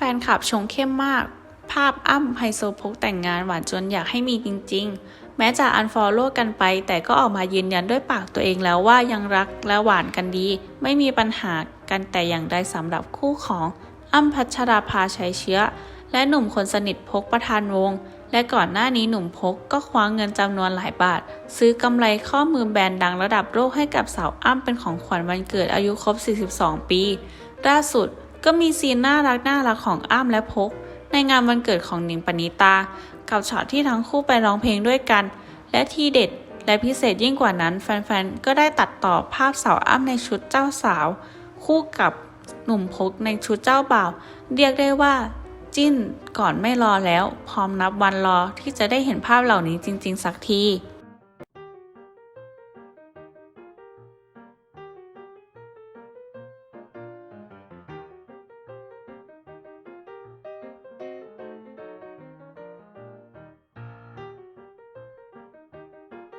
แฟนคลับชงเข้มมาก ภาพอ้ำไฮโซพกแต่งงานหวานจนอยากให้มีจริง ๆ แม้จะอันฟอลโล่กันไป แต่ก็ออกมายืนยันด้วยปากตัวเองแล้วว่ายังรักและหวานกันดี ไม่มีปัญหากันแต่อย่างใดสำหรับคู่ของอ้ำพัชราภาชัยเชื้อ และหนุ่มคนสนิทพกประธานวง และก่อนหน้านี้หนุ่มพกก็คว้าเงินจำนวนหลายบาท ซื้อกำไรข้อมือแบรนด์ดังระดับโลกให้กับสาวอ้ำเป็นของขวัญวันเกิดอายุครบ 42 ปีล่าสุด ก็มีซีนน่ารักน่ารักของอ้ำและพก ในงานวันเกิดของหนิงปณิตา กับช็อตที่ทั้งคู่ไปร้องเพลงด้วยกัน และที่เด็ดและพิเศษยิ่งกว่านั้น แฟนๆ ก็ได้ตัดต่อภาพสาวอ้ำในชุดเจ้าสาว คู่กับหนุ่มพกในชุดเจ้าบ่าว เรียกได้ว่า จิ้นก่อนไม่รอแล้ว พร้อมนับวันรอที่จะได้เห็นภาพเหล่านี้จริง ๆ สักที